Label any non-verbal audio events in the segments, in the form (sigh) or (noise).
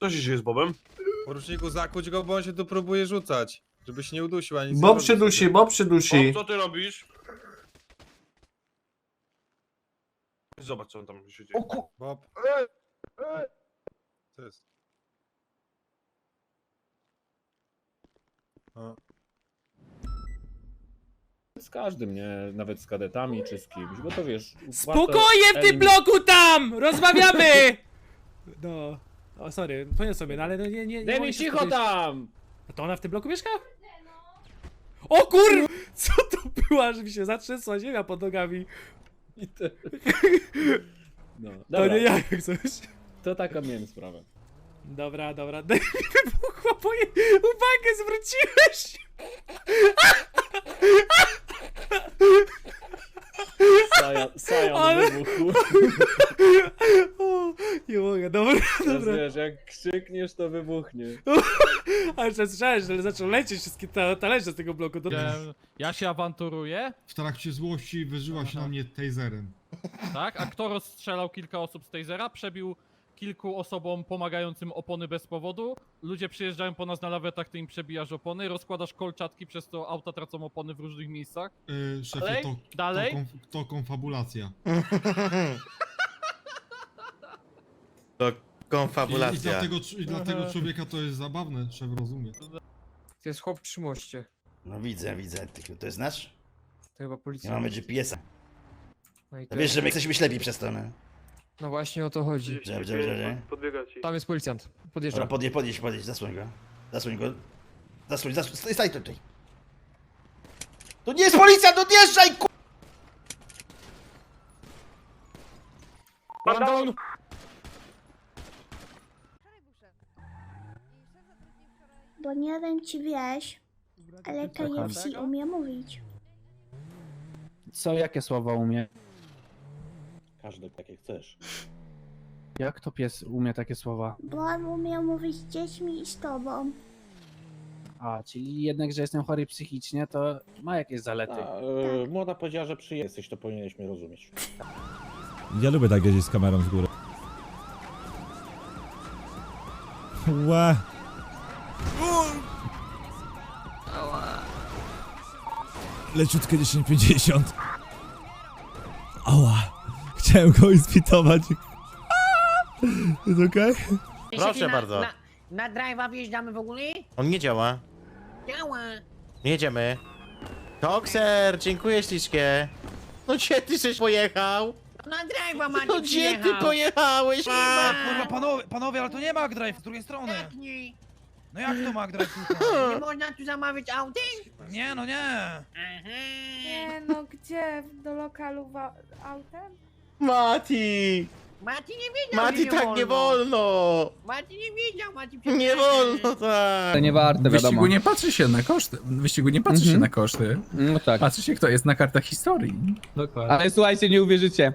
Co się dzieje z Bobem? Poruczniku, zakłóć go, bo on się tu próbuje rzucać. Żeby się nie udusił, ani nic Bob robił się dusi, sobie. Bob się dusi. Bob, co ty robisz? Zobacz, co on tam się dzieje. Bob. Co jest? O, Z każdym, nie? Nawet z kadetami czy z kimś, bo to wiesz... Spokojnie w tym bloku tam! Rozmawiamy! (laughs) No. O, sorry, poniosłem mnie, no ale no nie, nie, nie Demi, mogę się cicho skupić. tam! A to ona w tym bloku mieszka? O kur... Co to była, że mi się zatrzęsła ziemia pod nogami? (laughs) No, To dobra, nie ja jak coś. to taka miałem sprawę. Dobra, dobra, (laughs) daj mi wybuchła, bo je... uwagę zwróciłeś! Saja, Sajan Ale- wybuchł. (laughs) Nie mogę, dobra, Teraz dobra. wiesz, jak krzykniesz, to wybuchnie. (laughs) Ale jeszcze słyszałeś, że zaczął lecieć wszystkie ta talerze z tego bloku. To... Ja, ja się awanturuję, W trakcie złości wyżyła się na mnie taserem. tak? A kto rozstrzelał kilka osób z tasera, przebił kilku osobom pomagającym opony bez powodu. Ludzie przyjeżdżają po nas na lawetach, ty im przebijasz opony, rozkładasz kolczatki, przez to auta tracą opony w różnych miejscach. Yy, szefie, Dalej? to, Dalej? To, konf, to konfabulacja. (laughs) To I, i, konfabulacja. dla, tego, cz- I dla tego człowieka to jest zabawne, szef rozumie. To jest chłop przy moście. No widzę, widzę. Tylko to jest nasz? To chyba Nie policja. mamy GPS-a. No, i To to wiesz, jest... że my jesteśmy ślepi przez to, no. no właśnie o to chodzi. Że, że, że. Tam jest policjant. Podjeżdża. Dobra, podjedź, podjedź, podjedź, zasłoń go. Zasłoń go. Zasłoń, zasłoń, staj, staj tutaj. To nie jest policja, to odjeżdżaj, ku... Down! Bo nie wiem ci wiesz, ale KFC umie mówić. Co, jakie słowa umie? Każdy tak jak chcesz. Jak to pies umie takie słowa? Bo on umie mówić z dziećmi i z tobą. A, czyli jednak, że jestem chory psychicznie, to ma jakieś zalety. A, e, młoda powiedziała, że przyje- jesteś, to powinieneś mnie rozumieć. Ja lubię tak jeździć z kamerą z góry. Ła. Leciutkie 1050. Ała. Chciałem go inspitować. (laughs) Jest okej? Proszę bardzo. Na, na drive'a wjeżdżamy w ogóle? On nie działa. Działa. Nie jedziemy. Kokser, dziękuję śliczkie. No gdzie ty żeś pojechał? Na drive'a Mati No gdzie ty przyjechał. pojechałeś? Siema. Kurwa, panowie, panowie, ale to nie McDrive z drugiej strony. Jak nie? No jak to McDrive Nie można tu zamawiać autem? Nie, no nie. Aha. no gdzie? Do lokalu autem? Mati! Mati nie wiedział, Mati, że tak nie wolno! Mati nie wiedział, Mati Nie przepraszam. wolno tak! nie warte, wiadomo. nie patrzy się na koszty. W wyścigu nie patrzy Mhm. się na koszty. No tak. Patrzy się, kto jest na kartach historii. Dokładnie. Ale słuchajcie, nie uwierzycie.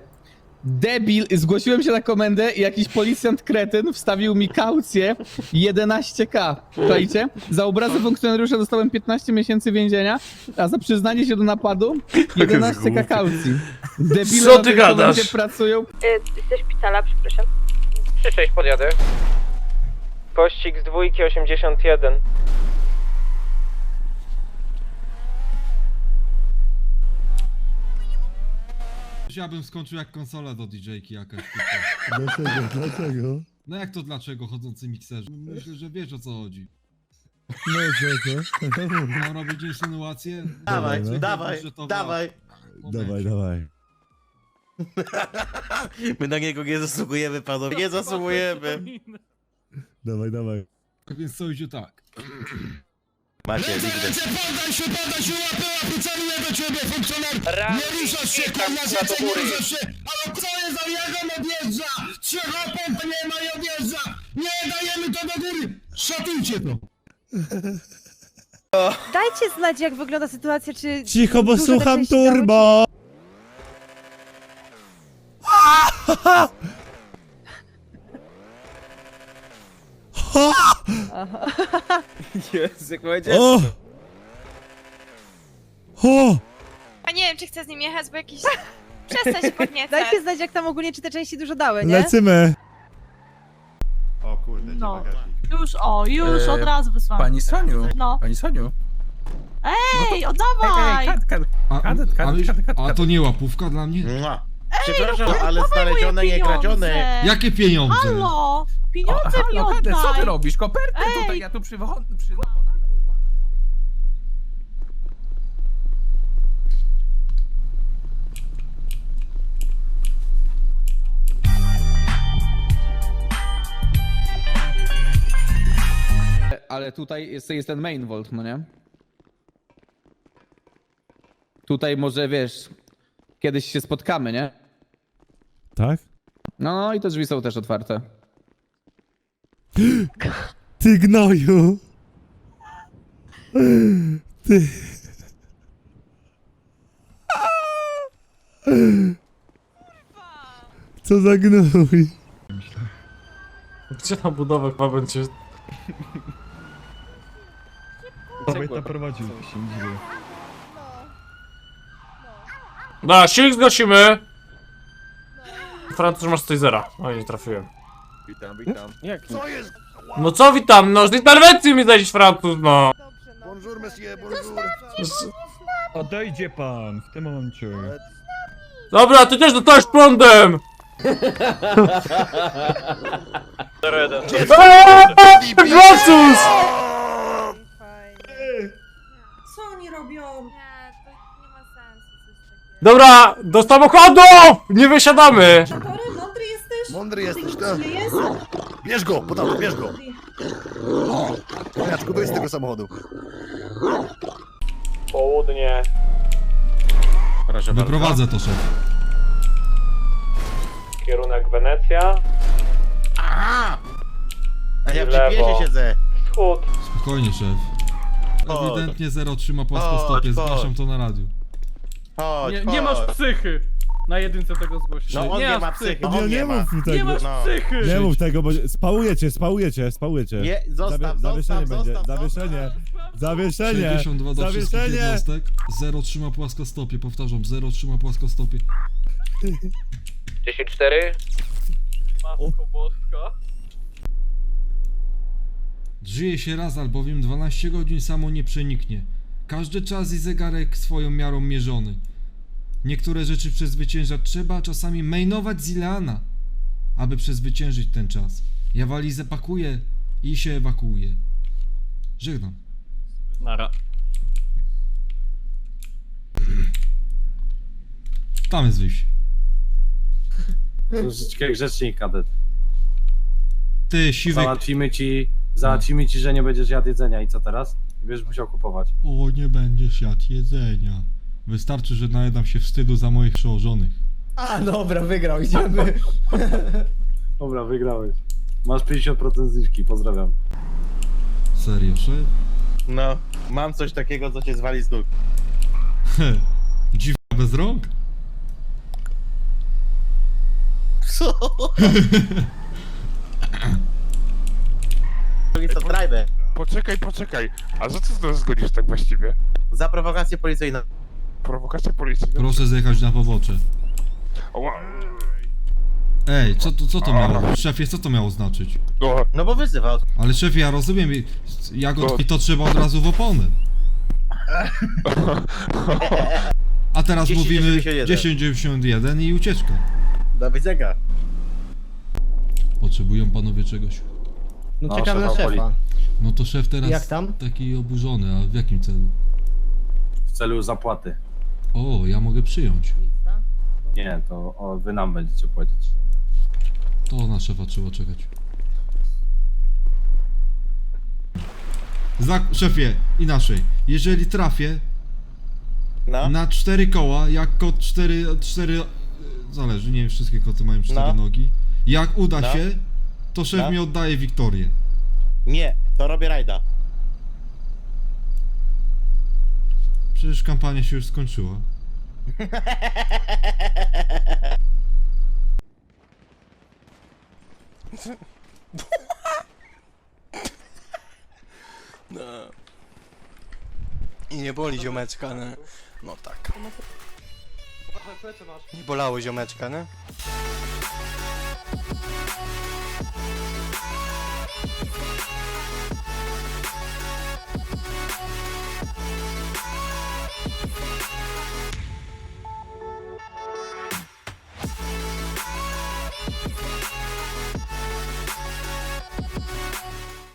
Debil, zgłosiłem się na komendę i jakiś policjant kretyn wstawił mi kaucję 11k. Czajcie? Za obrazę funkcjonariusza dostałem 15 miesięcy więzienia, a za przyznanie się do napadu (laughs) 11k kaucji. Debile Co na ty komendzie gadasz? pracują. Ze szpitala, przepraszam. 3-6 podjadę. Pościg z dwójki 81. Ja bym skończył jak konsola do DJ-ki jakaś. Dlaczego? Dlaczego? No jak to dlaczego chodzący mikserzy? Myślę, że wiesz o co chodzi. No co, co? (laughs) Mam robić insynuacje? Dawaj, no. dawaj, dawaj! Dawaj, dawaj. (laughs) My na niego nie zasługujemy, panowie, nie zasługujemy! Dawaj, dawaj. Więc co idzie tak. Macie, nigdy. Podaj się, podaj się, łapy, łapy, celuję do ciebie, funkcjoner! Raz, Nie ruszasz się, tam kurwa, do nie góry. ruszasz się! Ale co jest za jagą odjeżdża? Trzech opon to nie ma i odjeżdża! Nie dajemy to do góry! Szatujcie to! Dajcie znać, jak wygląda sytuacja, czy... Cicho, bo Dużo słucham się stało, turbo! (laughs) (laughs) Jest, jak O! O! A nie wiem, czy chcę z nim jechać, bo jakiś... (laughs) Przestań się podniecać. Dajcie znać, jak tam ogólnie, czy te części dużo dały, nie? Lecimy! O kurde, No. Już, o, już od razu wysłałam. Pani Soniu, No. pani Soniu. Ej, oddawaj! A, Kadet, kadet, kadet, kadet. a to nie łapówka dla mnie? Przepraszam, no, ale znalezione, nie kradzione. Jakie pieniądze? Halo! Pieniądze mi Halo, kadet, co ty oddaj! robisz? Kopertę Ej! tutaj, ja tu przywołam. Przy... Ale tutaj jest, jest ten main vault, no nie? Tutaj może, wiesz, kiedyś się spotkamy, nie? Tak? No, no i te drzwi są też otwarte. Ty gnoju! Ty... Co za gnój? Gdzie na budowę chyba będzie? Kobieta prowadził. Da, silnik zgasimy! Francuz masz coś zera. O, nie trafiłem. Witam, witam. Jak? No co witam, no z interwencji mi zejść Francuz, no! Bonjour, monsieur, bonjour. Odejdzie pan w tym momencie. Dobra, ty też dostałeś prądem! Francuz! Co oni robią? Dobra, do samochodu! Nie wysiadamy! Tory, mądry jesteś? Mądry jesteś, jest? Bierz go, potem, bierz go. Koniaczku, wyjdź z tego samochodu. Południe. Proszę Wyprowadzę to szef. Kierunek Wenecja. A ja W lewo. GPS siedzę. Wschód. Spokojnie szef. Ewidentnie zero trzyma płaskostopie, Chodź, chodź. zgłaszam to na radiu. Chodź, Nie, chodź. nie masz psychy! Na jedynce tego zgłosić. No on nie, ma psychy, Nie, on nie, nie ma. mów mi tego. Nie masz No. psychy! Nie mów tego, bo spałujecie, spałujecie, spałujecie. Nie, zostaw, Zawie- zostaw, zawieszenie zostaw, będzie, zostaw. zawieszenie. Zawieszenie. 62 do wszystkich Zawieszenie. jednostek. Zero trzyma płaskostopie, powtarzam, zero trzyma płaskostopie. 10-4. Matko boska. Żyje się raz, albowiem 12 godzin samo nie przeniknie. Każdy czas i zegarek swoją miarą mierzony. Niektóre rzeczy przezwyciężać trzeba, czasami mainować z Ileana, aby przezwyciężyć ten czas. Ja walizę pakuję i się ewakuuję. Żegnam. Nara. Tam jest wyjście. Troszeczkę grzecznie, kadet. Ty, siwy... Załatwimy ci, załatwimy ci, że nie będziesz jadł jedzenia i co teraz? Będziesz musiał kupować. O, nie będziesz jadł jedzenia. Wystarczy, że najedam się wstydu za moich przełożonych. A, dobra, wygrał, idziemy. (laughs) Dobra, wygrałeś. Masz 50% zniżki, pozdrawiam. Serio, szef? No, mam coś takiego, co cię zwali z nóg. He, Dziwka bez rąk? Co? (laughs) To driver. Poczekaj, poczekaj. A za co to zgodzisz tak właściwie? Za prowokację policyjną. Prowokacja policji. Proszę zjechać na pobocze. Oła. Ej, co to, co to miało? Szefie, co to miało znaczyć? No, No bo wyzywał. Ale szefie, ja rozumiem, i- jak od... i to trzeba od razu w oponę. A teraz 10, mówimy 91. 1091 i ucieczka. Do widzenia. Potrzebują panowie czegoś. No No, czekam na szefa szefa. No to szef teraz Jak tam? taki oburzony, a w jakim celu? w celu zapłaty. O, ja mogę przyjąć. Nie, to o, wy nam będziecie płacić. To na szefa trzeba czekać. Za, szefie, inaczej. Jeżeli trafię No. na cztery koła, jak kot cztery, cztery, zależy, nie wiem, wszystkie koty mają cztery No. nogi. Jak uda No. się, to szef No. mi oddaje Wiktorię. Nie, to robię rajda. Przecież kampania się już skończyła. I nie boli ziomeczka, nie? No tak. Nie bolało ziomeczka, nie?